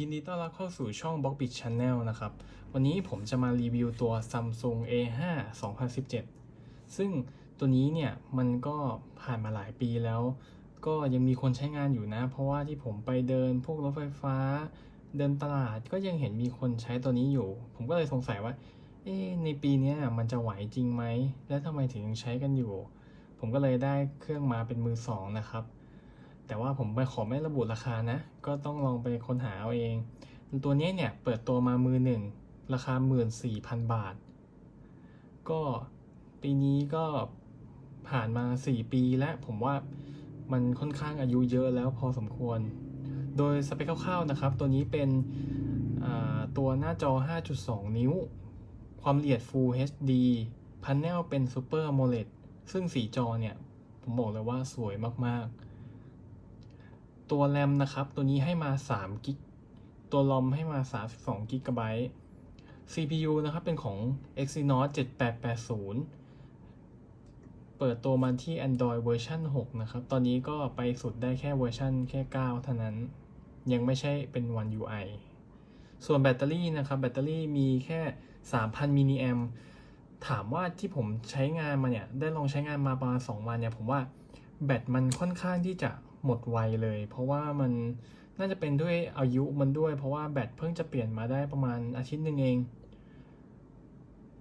ยินดีต้อนรับเข้าสู่ช่อง b l o c k b i t Channel นะครับ วันนี้ผมจะมารีวิวตัว Samsung A5 2017 ซึ่งตัวนี้เนี่ยมันก็ผ่านมาหลายปีแล้ว ก็ยังมีคนใช้งานอยู่นะ เพราะว่าที่ผมไปเดินพวกรถไฟฟ้า เดินตลาดก็ยังเห็นมีคนใช้ตัวนี้อยู่ ผมก็เลยสงสัยว่า เอ๊ในปีนี้มันจะไหวจริงไหม และทำไมถึงยังใช้กันอยู่ ผมก็เลยได้เครื่องมาเป็นมือสองนะครับ แต่ว่าผมไปขอไม่ระบุราคานะ ก็ต้องลองไปค้นหาเอาเอง ตัวนี้เนี่ยเปิดตัวมามือหนึ่งราคา 14,000 บาท ก็ปีนี้ก็ผ่านมา 4 ปีและผมว่ามันค่อนข้างอายุเยอะแล้วพอสมควร โดยสเปคคร่าวๆนะครับ ตัวนี้เป็นตัวหน้าจอ 5.2 นิ้ว ความละเอียด Full HD พันแนลเป็น Super AMOLED ซึ่งสีจอเนี่ย ผมบอกเลยว่าสวยมากๆ ตัวแรมนะครับ ตัวนี้ให้มา3กิกตัวลอมให้มา32กิกะไบต์ CPU นะครับ เป็นของ Exynos 7880 เปิดตัวมาที่ Android เวอร์ชัน6นะครับ ตอนนี้ก็ไปสุดได้แค่เวอร์ชันแค่ 9 เท่านั้น ยังไม่ใช่เป็น One UI ส่วนแบตเตอรี่นะครับ แบตเตอรี่มีแค่ 3,000มิลลิแอมถามว่าที่ผมใช้งานมาเนี่ย ได้ลองใช้งานมาประมาณ 2 วันเนี่ย ผมว่าแบตมันค่อนข้างที่จะ หมดไวเลย เพราะว่ามันน่าจะเป็นด้วยอายุมันด้วย เพราะว่าแบตเพิ่งจะเปลี่ยนมาได้ประมาณอาทิตย์หนึ่งเอง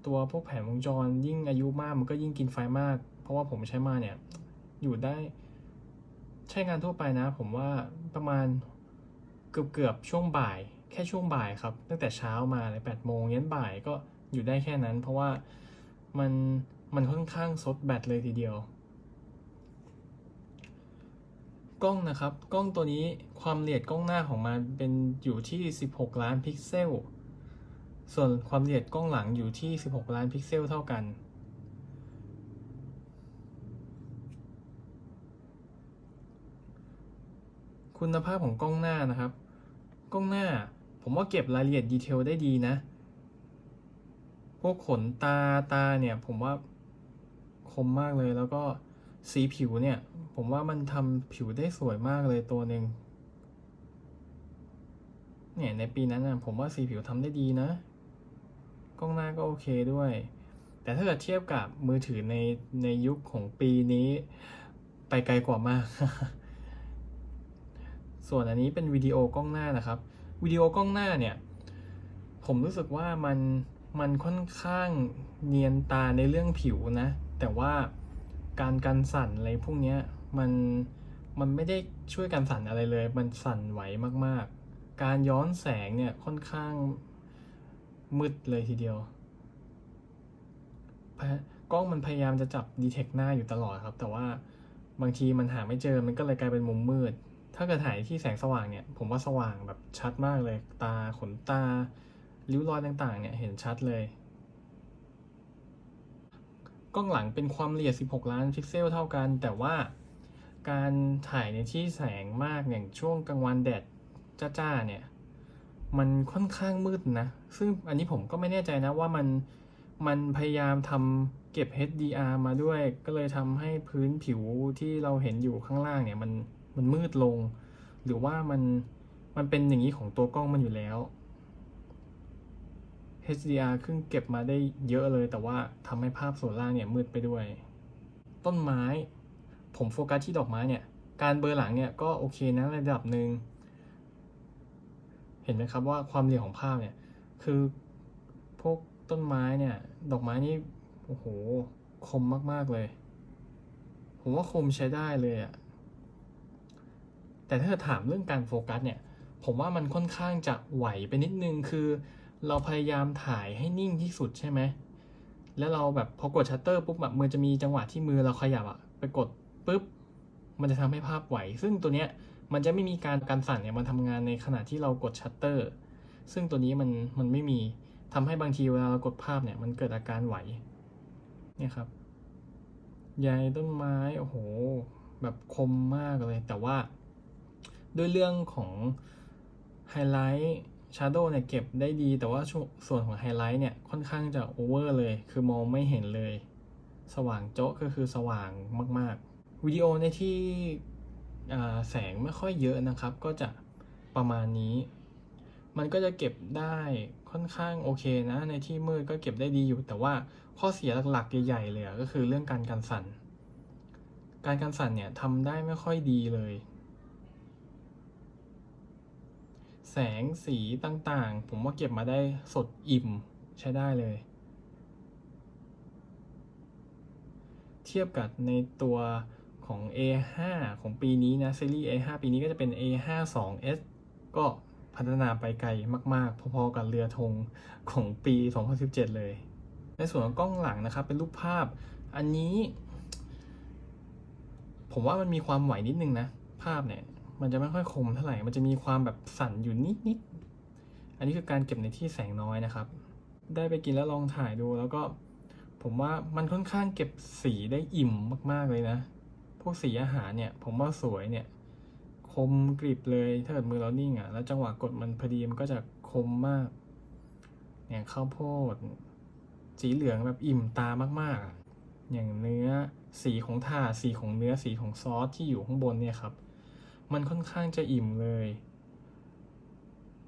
ตัวพวกแผงวงจรยิ่งอายุมากมันก็ยิ่งกินไฟมาก เพราะว่าผมใช้มาเนี่ยอยู่ได้ ใช้งานทั่วไปนะ ผมว่าประมาณเกือบเกือบช่วงบ่าย แค่ช่วงบ่ายครับ ตั้งแต่เช้ามาเลยแปดโมงยันบ่ายก็อยู่ได้แค่นั้น เพราะว่ามันมันค่อนข้างซดแบตเลยทีเดียว กล้องนะครับ กล้องตัวนี้ความละเอียดกล้องหน้าของมันเป็นอยู่ที่ 16 ล้านพิกเซล ส่วนความละเอียดกล้องหลังอยู่ที่ 16 ล้านพิกเซลเท่ากัน คุณภาพของกล้องหน้านะครับ กล้องหน้าผมว่าเก็บรายละเอียดดีเทลได้ดีนะ พวกขนตาตาเนี่ยผมว่าคมมากเลยแล้วก็ สีผิวเนี่ย ผมว่ามันทำผิวได้สวยมากเลยตัวหนึ่งเนี่ยในปีนั้นนะผมว่าสีผิวทำได้ดีนะ กล้องหน้าก็โอเคด้วย แต่ถ้าเกิดเทียบกับมือถือในในยุคของปีนี้ไปไกลกว่ามาก ส่วนอันนี้เป็นวิดีโอกล้องหน้านะครับ วิดีโอกล้องหน้าเนี่ย ผมรู้สึกว่ามันมันค่อนข้างเนียนตาในเรื่องผิวนะ แต่ว่า การกันสั่นอะไรพวกเนี้ยมันมันไม่ได้ช่วยกันสั่นอะไรเลย มันสั่นไหวมากๆ การย้อนแสงเนี่ยค่อนข้างมืดเลยทีเดียว กล้องมันพยายามจะจับดีเทคหน้าอยู่ตลอดครับ แต่ว่าบางทีมันหาไม่เจอ มันก็เลยกลายเป็นมุมมืด ถ้าเกิดถ่ายที่แสงสว่างเนี่ย ผมว่าสว่างแบบชัดมากเลย ตาขนตา ริ้วรอยต่างๆ เนี่ยเห็นชัดเลย กล้องหลังเป็นความละเอียด 16 ล้านพิกเซลเท่ากัน แต่ว่าการถ่ายในที่แสงมากอย่างช่วงกลางวันแดดจ้าๆเนี่ย มันค่อนข้างมืดนะ ซึ่งอันนี้ผมก็ไม่แน่ใจนะว่ามันมันพยายามทำเก็บ HDR มาด้วย ก็เลยทำให้พื้นผิวที่เราเห็นอยู่ข้างล่างเนี่ยมันมันมืดลง หรือว่ามันมันเป็นอย่างนี้ของตัวกล้องมันอยู่แล้ว HDR ขึ้นเก็บมาได้เยอะเลย แต่ว่าทำให้ภาพส่วนล่างเนี่ยมืดไปด้วย ต้นไม้ ผมโฟกัสที่ดอกไม้เนี่ย การเบลอร์หลังเนี่ยก็โอเคนะระดับหนึ่ง เห็นไหมครับว่าความเอียดของภาพเนี่ย คือพวกต้นไม้เนี่ย ดอกไม้นี่โอ้โห คมมากๆเลย ผมว่าคมใช้ได้เลยอะแต่ถ้าเกิดถามเรื่องการโฟกัสเนี่ย ผมว่ามันค่อนข้างจะไหวไปนิดนึงคือ เราพยายามถ่ายให้นิ่งที่สุดใช่ไหม แล้วเราแบบพอกดชัตเตอร์ปุ๊บแบบมันจะมีจังหวะที่มือเราขยับอะไปกดปุ๊บ มันจะทำให้ภาพไหว ซึ่งตัวเนี้ยมันจะไม่มีการการสั่นเนี่ยมันทำงานในขณะที่เรากดชัตเตอร์ ซึ่งตัวนี้มันมันไม่มีทำให้บางทีเวลาเรากดภาพเนี่ยมันเกิดอาการไหว เนี่ยครับใยต้นไม้โอ้โห แบบคมมากเลย แต่ว่าด้วยเรื่องของไฮไลท์ ชาร์โดเนี่ยเก็บได้ดีแต่ว่าส่วนของไฮไลท์เนี่ยค่อนข้างจะโอเวอร์เลย คือมองไม่เห็นเลย สว่างโจ๊ะก็คือสว่างมากๆวิดีโอในที่แสงไม่ค่อยเยอะนะครับ ก็จะประมาณนี้ มันก็จะเก็บได้ค่อนข้างโอเคนะ ในที่มืดก็เก็บได้ดีอยู่ แต่ว่าข้อเสียหลักๆใหญ่ๆเลยก็คือเรื่องการกันสั่น การกันสั่นเนี่ยทำได้ไม่ค่อยดีเลย แสงสีต่างๆ ผมว่าเก็บมาได้สดอิ่มใช้ได้เลย เทียบกับในตัวของ A5 ของปีนี้นะซีรีส์ A5 ปีนี้ก็จะเป็น A5 2S ก็พัฒนาไปไกลมาก ๆ พอๆกับเรือธงของปี 2017 เลย ในส่วนของกล้องหลังนะครับ เป็นรูปภาพ อันนี้ ผมว่ามันมีความไหวนิดนึงนะ ภาพเนี่ย มันจะไม่ค่อยคมเท่าไหร่ มันจะมีความแบบสั่นอยู่นิดๆอันนี้คือการเก็บในที่แสงน้อยนะครับ ได้ไปกินแล้วลองถ่ายดู แล้วก็ผมว่ามันค่อนข้างเก็บสีได้อิ่มมากๆเลยนะ พวกสีอาหารเนี่ย ผมว่าสวยเนี่ย คมกริบเลยถ้าเกิดมือเรานิ่งอะ่ะ แล้วจังหวะกดมันพอดีมันก็จะคมมาก เนี่ยข้าวโพด สีเหลืองแบบอิ่มตามากๆ อย่างเนื้อ สีของถาสีของเนื้อ สีของซอสที่อยู่ข้างบนเนี่ยครับ มันค่อนข้างจะอิ่มเลย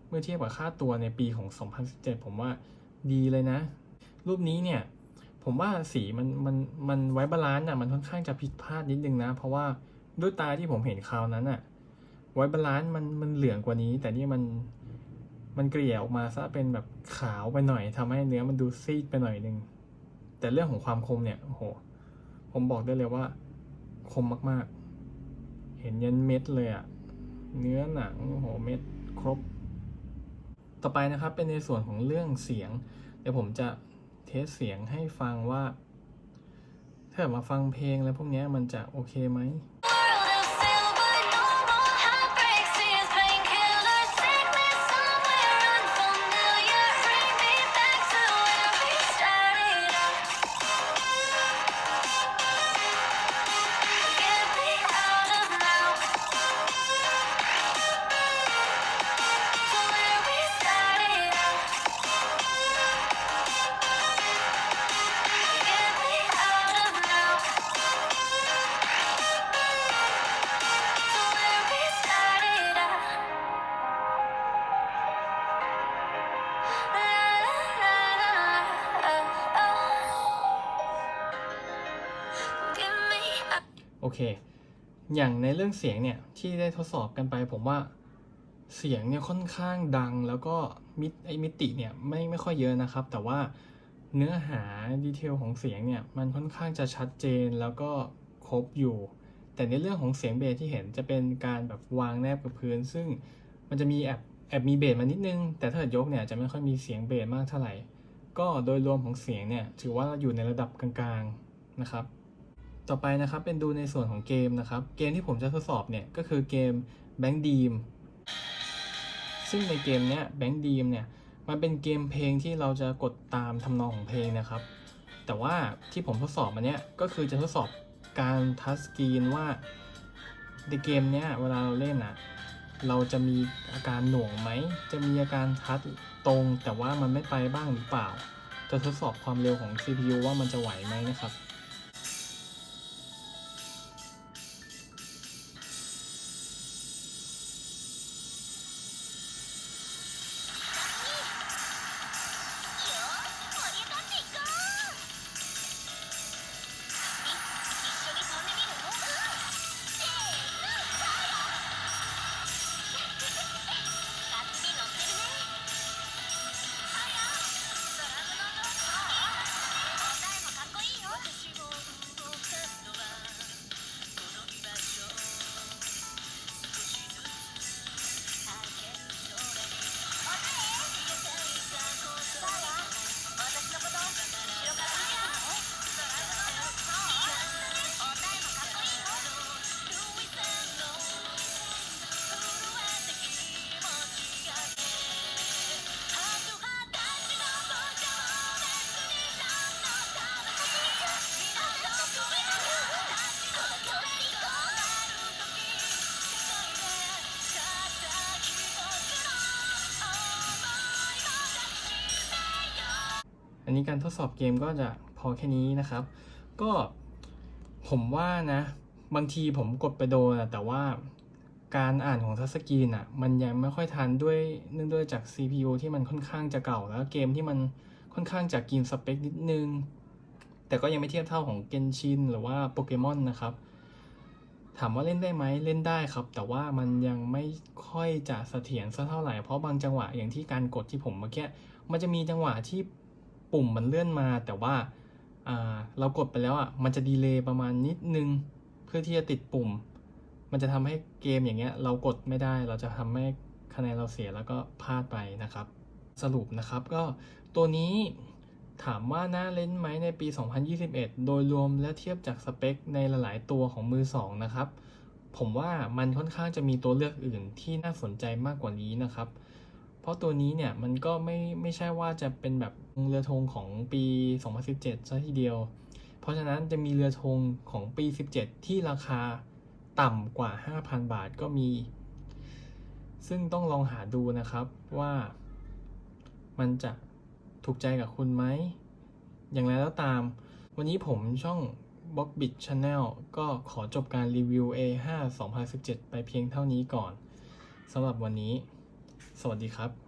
เมื่อเทียบกับค่าตัวในปีของ 2017 ผมว่าดีเลยนะ รูปนี้เนี่ย ผมว่าสีมันมันมันไว้บาลานซ์อะมันค่อนข้างจะผิดพลาดนิดนึงนะ เพราะว่าด้วยตาที่ผมเห็นคราวนั้นอะ ไว้บาลานซ์มันมันเหลืองกว่านี้ แต่นี่มันมันเกลี่ยออกมาซะเป็นแบบขาวไปหน่อยทำให้เนื้อมันดูซีดไปหน่อยนึงแต่เรื่องของความคมเนี่ยโอ้โหผมบอกได้เลยว่าคมมากๆ เห็นยันเม็ดเลยอะเนื้อหนังโอ้โหเม็ดครบ ต่อไปนะครับเป็นในส่วนของเรื่องเสียง เดี๋ยวผมจะเทสเสียงให้ฟังว่า ถ้ามาฟังเพลงแล้วพวกนี้มันจะโอเคไหม เค อย่างในเรื่องเสียงเนี่ยที่ได้ทดสอบกันไป ผมว่าเสียงเนี่ยค่อนข้างดังแล้วก็มิไอมิติเนี่ยไม่ไม่ค่อยเยอะนะครับ แต่ว่าเนื้อหาดีเทลของเสียงเนี่ยมันค่อนข้างจะชัดเจนแล้วก็ครบอยู่ แต่ในเรื่องของเสียงเบสที่เห็นจะเป็นการแบบวางแนบกับพื้น ซึ่งมันจะมีแอบแอบมีเบสมานิดนึง แต่ถ้าเกิดยกเนี่ยจะไม่ค่อยมีเสียงเบสมากเท่าไหร่ ก็โดยรวมของเสียงเนี่ยถือว่าอยู่ในระดับกลางๆนะครับ ต่อไปนะครับเป็นดูในส่วนของเกมนะครับ เกมที่ผมจะทดสอบเนี่ยก็คือเกม Bank Dream ซึ่งในเกมเนี้ย Bank Dream เนี่ยมันเป็นเกมเพลงที่เราจะกดตามทำนองของเพลงนะครับ แต่ว่าที่ผมทดสอบมาเนี้ยก็คือจะทดสอบการทัชสกรีนว่าในเกมเนี้ยเวลาเราเล่นอะเราจะมีอาการหน่วงไหม จะมีอาการทัชตรงแต่ว่ามันไม่ไปบ้างหรือเปล่า จะทดสอบความเร็วของ CPU ว่ามันจะไหวไหมนะครับ อันนี้การทดสอบเกมก็จะพอแค่นี้นะครับ ก็ผมว่านะ บางทีผมกดไปโดนอะแต่ว่าการอ่านของทัชสกรีนอะ มันยังไม่ค่อยทันด้วยเนื่องด้วยจาก CPU ที่มันค่อนข้างจะเก่า แล้วเกมที่มันค่อนข้างจะกินสเปคนิดนึง แต่ก็ยังไม่เทียบเท่าของเกนชินหรือว่าโปเกมอนนะครับ ถามว่าเล่นได้ไหมเล่นได้ครับ แต่ว่ามันยังไม่ค่อยจะเสถียรสักเท่าไหร่ เพราะบางจังหวะอย่างที่การกดที่ผมเมื่อกี้มันจะมีจังหวะที่ ปุ่มมันเลื่อนมาแต่ว่าเรากดไปแล้วอะมันจะดีเลย์ประมาณนิดนึง เพื่อที่จะติดปุ่ม มันจะทำให้เกมอย่างเงี้ยเรากดไม่ได้เราจะทำให้คะแนนเราเสียแล้วก็พลาดไปนะครับ สรุปนะครับก็ตัวนี้ถามว่าน่าเล่นไหมในปี 2021 โดยรวมและเทียบจากสเปคในหลาย ๆ ตัวของมือ 2 นะครับ ผมว่ามันค่อนข้างจะมีตัวเลือกอื่นที่น่าสนใจมากกว่านี้นะครับ ราะตัวนี้เนี่ยมันก็ไม่ไม่ใช่ว่าจะเป็นแบบเรือธงของปี 2017ซะทีเดียว เพราะฉะนั้นจะมีเรือธงของปี 17 ที่ราคาต่ำกว่า 5,000 บาทก็มี ซึ่งต้องลองหาดูนะครับว่ามันจะถูกใจกับคุณไหม อย่างไรแล้วตาม วันนี้ผมช่อง b o b b i t Channel ก็ขอจบการรีวิว A5 2017 ไปเพียงเท่านี้ก่อนสำหรับวันนี้ สวัสดีครับ